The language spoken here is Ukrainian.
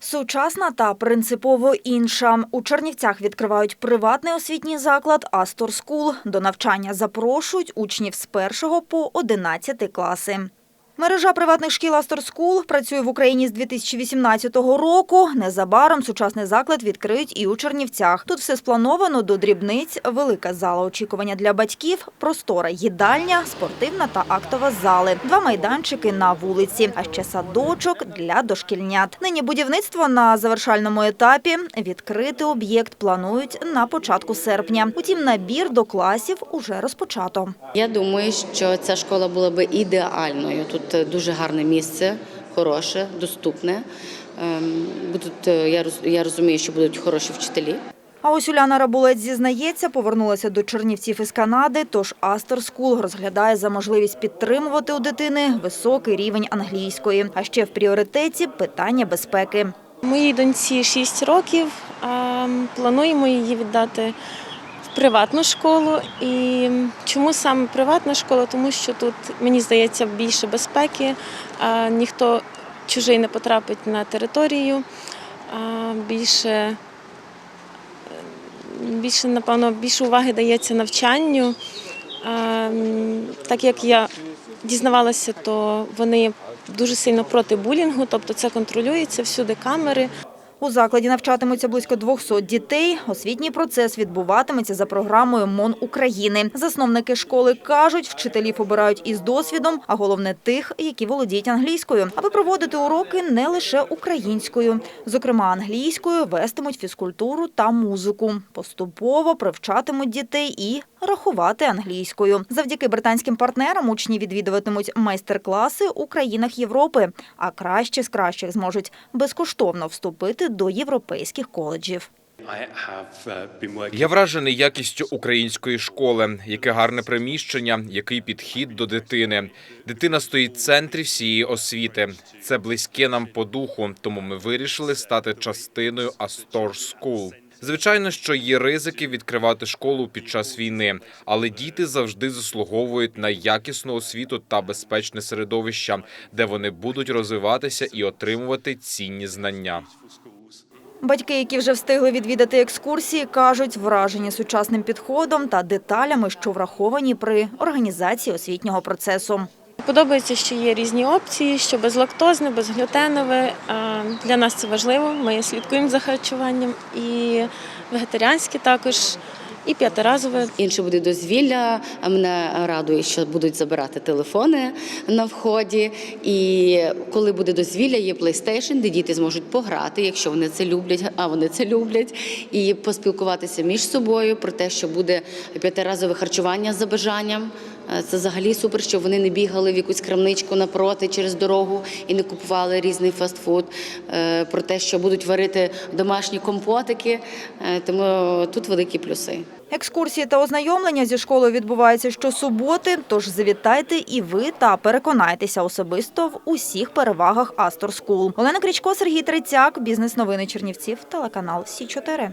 Сучасна та принципово інша. У Чернівцях відкривають приватний освітній заклад Астор Скул. До навчання запрошують учнів з 1 по 11 класи. Мережа приватних шкіл Астор Скул працює в Україні з 2018 року. Незабаром сучасний заклад відкриють і у Чернівцях. Тут все сплановано до дрібниць, велика зала очікування для батьків, простора їдальня, спортивна та актова зали, два майданчики на вулиці, а ще садочок для дошкільнят. Нині будівництво на завершальному етапі. Відкрити об'єкт планують на початку серпня. Утім, набір до класів уже розпочато. Я думаю, що ця школа була би ідеальною. Тут е, дуже гарне місце, хороше, доступне. Ем, Будуть, е, я розумію, що будуть хороші вчителі. А ось Уляна Рабулець зізнається, повернулася до Чернівців із Канади, тож Астер Скул розглядає за можливість підтримувати у дитини високий рівень англійської. А ще в пріоритеті питання безпеки. Моїй доньці 6 років. Плануємо її віддати приватну школу. І чому саме приватна школа? Тому що тут, мені здається, більше безпеки, ніхто чужий не потрапить на територію, більше, більше, напевно, більше уваги дається навчанню. Так як я дізнавалася, то вони дуже сильно проти булінгу, тобто це контролюється всюди камери. У закладі навчатимуться близько 200 дітей. Освітній процес відбуватиметься за програмою МОН України. Засновники школи кажуть, вчителів обирають із досвідом, а головне тих, які володіють англійською, аби проводити уроки не лише українською. Зокрема, англійською вестимуть фізкультуру та музику. Поступово привчатимуть дітей і рахувати англійською. Завдяки британським партнерам учні відвідуватимуть майстер-класи у країнах Європи, а кращі з кращих зможуть безкоштовно вступити до європейських коледжів. Uh, Я вражений якістю української школи, яке гарне приміщення, який підхід до дитини. Дитина стоїть в центрі всієї освіти. Це близьке нам по духу, тому ми вирішили стати частиною Астор School. Звичайно, що є ризики відкривати школу під час війни, але діти завжди заслуговують на якісну освіту та безпечне середовище, де вони будуть розвиватися і отримувати цінні знання. Батьки, які вже встигли відвідати екскурсії, кажуть, вражені сучасним підходом та деталями, що враховані при організації освітнього процесу. Подобається, що є різні опції, що безлактозне, безглютенове. Для нас це важливо. Ми слідкуємо за харчуванням і вегетаріанське також, і п'ятиразове. Інше буде дозвілля. Мене радує, що будуть забирати телефони на вході. І коли буде дозвілля, є PlayStation, де діти зможуть пограти, якщо вони це люблять, а вони це люблять, і поспілкуватися між собою про те, що буде п'ятиразове харчування за бажанням. Е, Це взагалі супер, щоб вони не бігали в якусь крамничку напроти через дорогу і не купували різний фастфуд. Е, Про те, що будуть варити домашні компотики. Е, Тому тут великі плюси. Екскурсії та ознайомлення зі школою відбуваються щосуботи, тож завітайте і ви та переконайтеся особисто в усіх перевагах Астор Скул. Олена Крічко, Сергій Трицяк, бізнес новини Чернівців, телеканал Сі 4